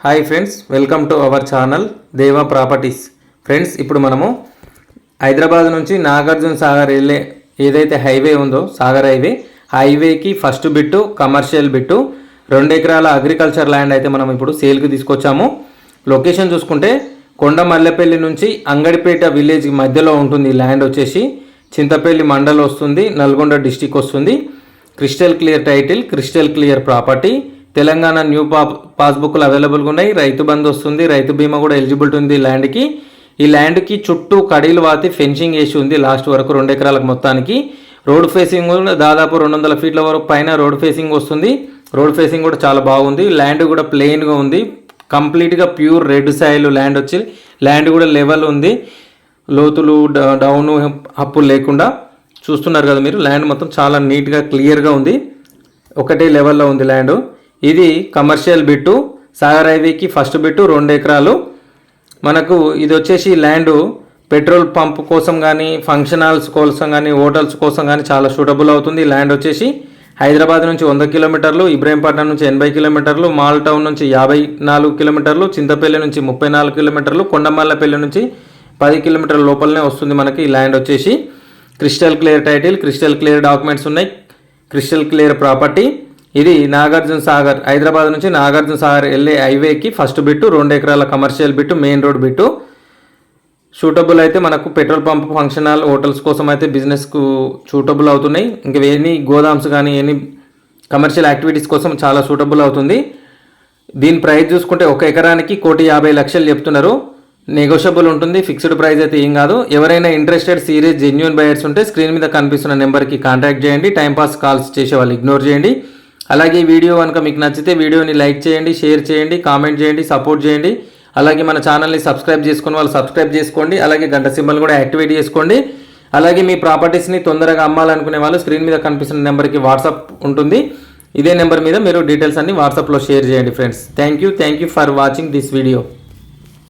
Hi friends welcome to our channel Deva properties friends ఇప్పుడు మనము హైదరాబాద్ నుంచి నాగార్జున సాగర్ వెళ్ళే ఏదైతే హైవే ఉందో సాగర్ హైవే హైవేకి ఫస్ట్ బిట్టు కమర్షియల్ బిట్టు రెండు ఎకరాల అగ్రికల్చర్ ల్యాండ్ అయితే మనం ఇప్పుడు సేల్కి తీసుకొచ్చాము. లొకేషన్ చూసుకుంటే కొండ మల్లెపల్లి నుంచి అంగడిపేట విలేజ్ మధ్యలో ఉంటుంది ల్యాండ్ వచ్చేసి. చింతపల్లి మండల్ వస్తుంది నల్గొండ డిస్టిక్ వస్తుంది. Crystal clear title crystal clear property Telangana new పా పాస్బుక్లు అవైలబుల్గా ఉన్నాయి. రైతు బంధు వస్తుంది. రైతు బీమా కూడా ఎలిజిబిలిటీ ఉంది ల్యాండ్కి. ఈ ల్యాండ్కి చుట్టూ కడీలు వాతి ఫెన్సింగ్ వేసి ఉంది లాస్ట్ వరకు రెండు ఎకరాలకు మొత్తానికి. రోడ్ ఫేసింగ్ కూడా దాదాపు రెండు వందల ఫీట్ల వరకు పైన రోడ్ ఫేసింగ్ వస్తుంది. రోడ్ ఫేసింగ్ కూడా చాలా బాగుంది. ల్యాండ్ కూడా ప్లెయిన్గా ఉంది. కంప్లీట్గా ప్యూర్ రెడ్ సాయిల్ ల్యాండ్ వచ్చి ల్యాండ్ కూడా లెవెల్ ఉంది. లోతులు డ- డౌను అప్పులు లేకుండా చూస్తున్నారు కదా మీరు. ల్యాండ్ మొత్తం చాలా నీట్గా క్లియర్గా ఉంది. ఒకటే లెవెల్లో ఉంది ల్యాండ్. ఇది కమర్షియల్ బిట్టు సాగర్ హైవేకి ఫస్ట్ బిట్టు రెండు ఎకరాలు. మనకు ఇది వచ్చేసి ల్యాండ్ పెట్రోల్ పంప్ కోసం కానీ ఫంక్షన్ హాల్స్ కోసం కానీ హోటల్స్ కోసం కానీ చాలా సూటబుల్ అవుతుంది. ల్యాండ్ వచ్చేసి హైదరాబాద్ నుంచి వంద కిలోమీటర్లు ఇబ్రహీంపట్నం నుంచి ఎనభై కిలోమీటర్లు మాల్ టౌన్ నుంచి యాభై నాలుగు కిలోమీటర్లు చింతపల్లి నుంచి ముప్పై నాలుగు కిలోమీటర్లు కొండమల్లపల్లి నుంచి పది కిలోమీటర్ల లోపలనే వస్తుంది మనకి ఈ ల్యాండ్ వచ్చేసి. Crystal clear title crystal clear documents ఉన్నాయి. క్రిస్టల్ క్లియర్ ప్రాపర్టీ ఇది నాగార్జున సాగర్ హైదరాబాద్ నుంచి నాగార్జున సాగర్ వెళ్ళే హైవేకి ఫస్ట్ బిట్టు రెండు ఎకరాల commercial bit main road bit. Suitable అయితే మనకు petrol pump function hall hotels కోసం అయితే బిజినెస్కు సూటబుల్ అవుతున్నాయి. ఇంకా ఎనీ గోదామ్స్ కానీ ఎనీ కమర్షియల్ యాక్టివిటీస్ కోసం చాలా సూటబుల్ అవుతుంది. దీని ప్రైస్ చూసుకుంటే ఒక ఎకరానికి కోటి యాభై లక్షలు చెప్తున్నారు. నెగోషియబుల్ ఉంటుంది ఫిక్స్డ్ ప్రైస్ అయితే ఏం కాదు. ఎవరైనా ఇంట్రెస్టెడ్ సీరియస్ జెన్యున్ బయర్స్ ఉంటే స్క్రీన్ మీద కనిపిస్తున్న నెంబర్కి కాంటాక్ట్ చేయండి. టైంపాస్ కాల్స్ చేసే వాళ్ళు ఇగ్నోర్ చేయండి. అలాగే వీడియో కనుక మీకు నచ్చితే వీడియోని లైక్ చేయండి షేర్ చేయండి కామెంట్ చేయండి సపోర్ట్ చేయండి. అలాగే మన ఛానల్ని సబ్స్క్రైబ్ చేసుకుని వాళ్ళు సబ్స్క్రైబ్ చేసుకోండి అలాగే గంట సింబల్ కూడా యాక్టివేట్ చేసుకోండి. అలాగే మీ ప్రాపర్టీస్ని తొందరగా అమ్మాలనుకునే వాళ్ళు స్క్రీన్ మీద కనిపిస్తున్న నెంబర్కి వాట్సాప్ ఉంటుంది. ఇదే నెంబర్ మీద మీరు డీటెయిల్స్ అన్ని వాట్సాప్లో షేర్ చేయండి friends. Thank you thank you for watching this video.